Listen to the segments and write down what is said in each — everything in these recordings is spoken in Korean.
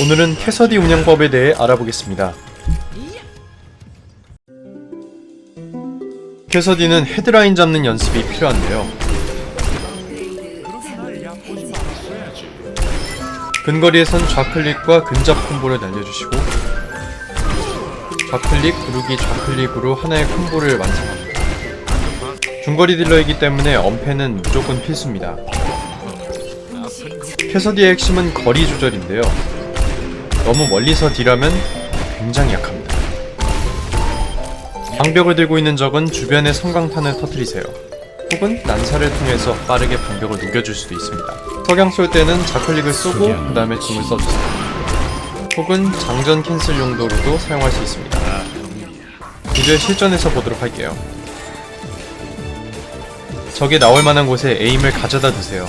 오늘은 캐서디 운영법에 대해 알아보겠습니다. 캐서디는 헤드라인 잡는 연습이 필요한데요. 근거리에선 좌클릭과 근접 콤보를 날려주시고 좌클릭, 구르기, 좌클릭으로 하나의 콤보를 완성합니다. 중거리 딜러이기 때문에 엄폐는 무조건 필수입니다. 캐서디의 핵심은 거리 조절인데요. 너무 멀리서 딜하면 굉장히 약합니다. 방벽을 들고 있는 적은 주변의 성광탄을 터뜨리세요. 혹은 난사를 통해서 빠르게 방벽을 녹여줄 수도 있습니다. 석양 쏠 때는 좌클릭을 쏘고 그 다음에 궁을 써주세요. 혹은 장전 캔슬 용도로도 사용할 수 있습니다. 이제 실전에서 보도록 할게요. 적이 나올 만한 곳에 에임을 가져다 두세요.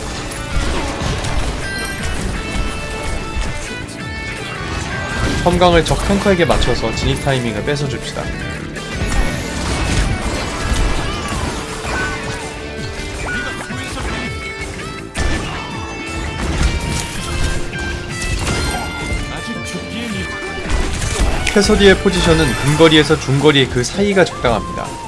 섬광을 적 탱커에게 맞춰서 진입 타이밍을 뺏어줍시다. 캐서디의 포지션은 근거리에서 중거리의 그 사이가 적당합니다.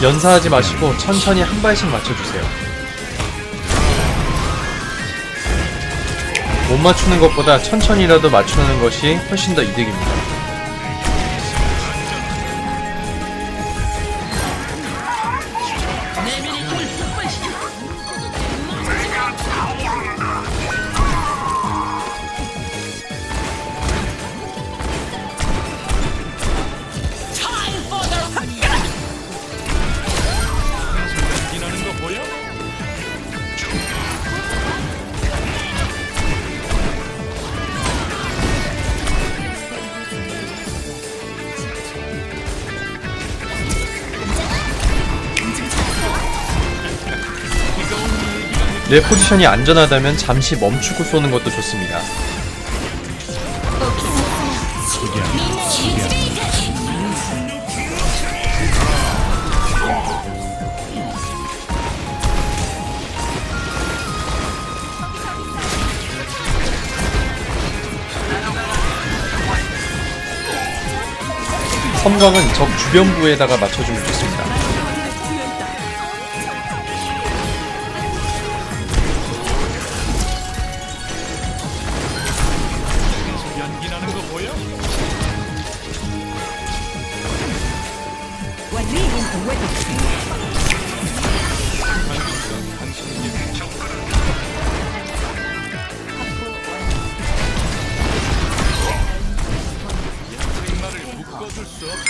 연사하지 마시고 천천히 한 발씩 맞춰주세요. 못 맞추는 것보다 천천히라도 맞추는 것이 훨씬 더 이득입니다. 내 포지션이 안전하다면 잠시 멈추고 쏘는 것도 좋습니다. 섬광은 적 주변부에다가 맞춰주면 좋습니다.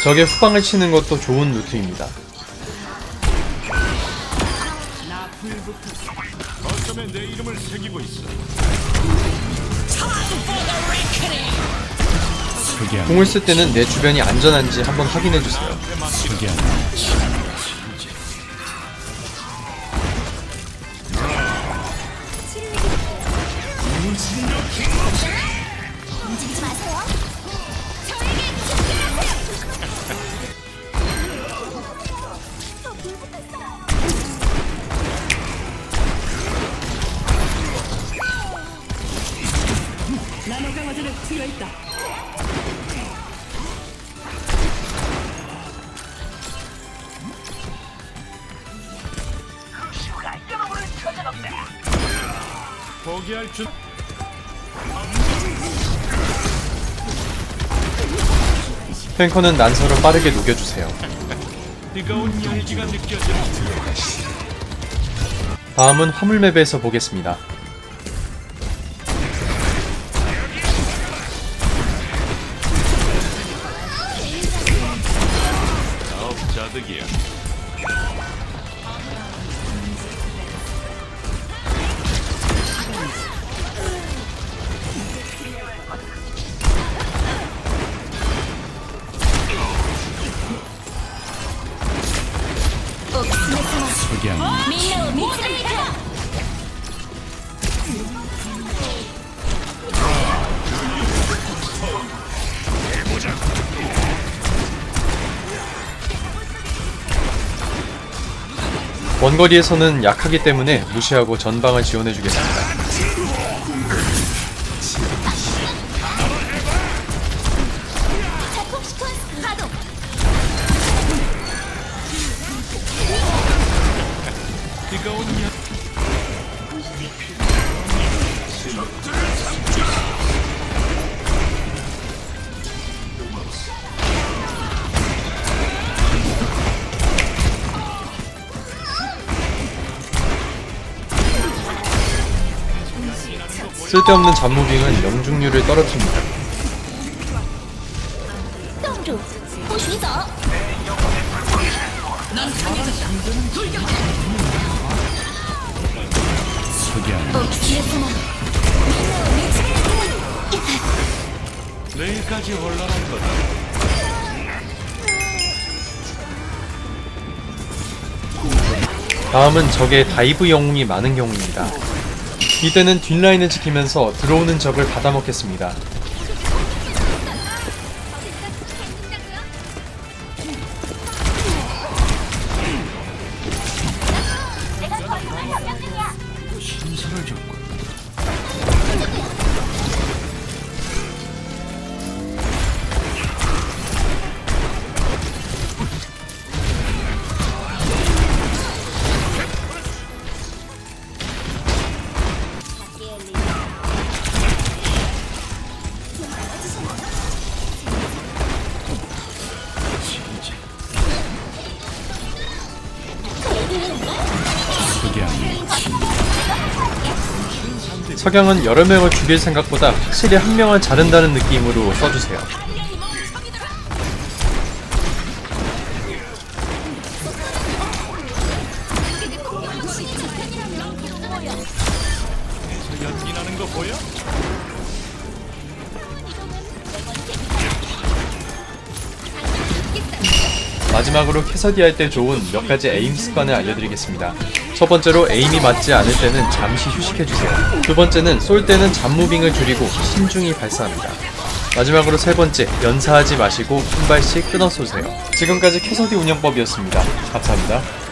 적의 후방을 치는 것도 좋은 루트입니다. 공을 쓸 때는 내 주변이 안전한지 한번 확인해 주세요. 나노 강화제를 투여했다. 포기할 줄. 탱커는 난서를 빠르게 녹여주세요. 다음은 화물맵에서 보겠습니다. 자득이야. 원거리에서는 약하기 때문에 무시하고 전방을 지원해주겠습니다. 쓸데없는 잡무빙은 영중률을 떨어뜨립니다. 내일까지 혼란할 거다. 다음은 적의 다이브 영웅이 많은 경우입니다. 이때는 뒷라인을 지키면서 들어오는 적을 받아먹겠습니다. 신선을 줬고 석양은 여러 명을 죽일 생각보다 확실히 한 명을 자른다는 느낌으로 써주세요. 마지막으로 캐서디 할 때 좋은 몇 가지 에임 습관을 알려드리겠습니다. 첫 번째로 에임이 맞지 않을 때는 잠시 휴식해주세요. 두 번째는 쏠 때는 잠무빙을 줄이고 신중히 발사합니다. 마지막으로 세 번째, 연사하지 마시고 한 발씩 끊어 쏘세요. 지금까지 캐서디 운영법이었습니다. 감사합니다.